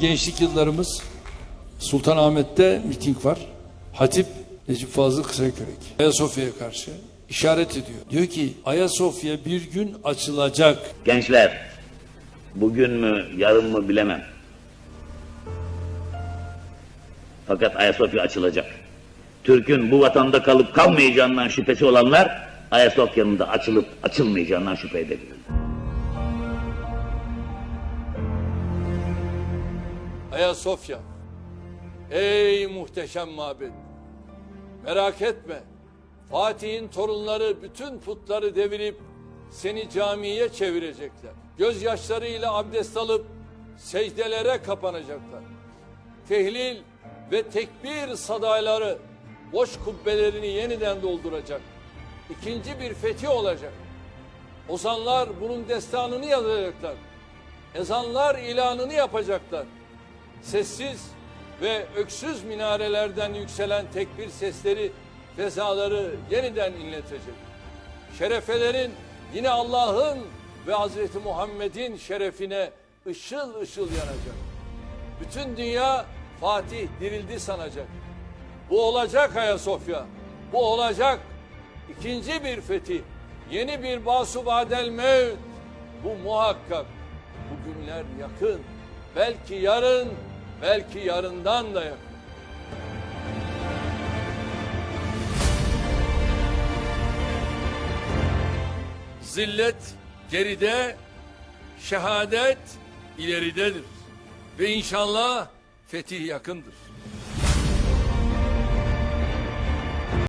Gençlik yıllarımız Sultanahmet'te miting var. Hatip Necip Fazıl Kısakürek Ayasofya'ya karşı işaret ediyor. Diyor ki Ayasofya bir gün açılacak. Gençler, bugün mü, yarın mı bilemem. Fakat Ayasofya açılacak. Türk'ün bu vatanda kalıp kalmayacağından şüphesi olanlar, Ayasofya'nın da açılıp açılmayacağından şüphe edebilirler. Ayasofya. Ey muhteşem mabet. Merak etme. Fatih'in torunları bütün putları devirip seni camiye çevirecekler. Gözyaşlarıyla abdest alıp secdelere kapanacaklar. Tehlil ve tekbir sadayları boş kubbelerini yeniden dolduracak. İkinci bir fethi olacak. Ozanlar bunun destanını yazacaklar. Ezanlar ilanını yapacaklar. Sessiz ve öksüz minarelerden yükselen tekbir sesleri fezaları yeniden inletecek. Şerefelerin yine Allah'ın ve Hazreti Muhammed'in şerefine ışıl ışıl yanacak. Bütün dünya Fatih dirildi sanacak. Bu olacak Ayasofya. Bu olacak. İkinci bir fethi. Yeni bir basubadel mevt. Bu muhakkak. Bu günler yakın. Belki yarın, belki yarından da yakın. Zillet geride, şehadet ileridedir. Ve inşallah fetih yakındır.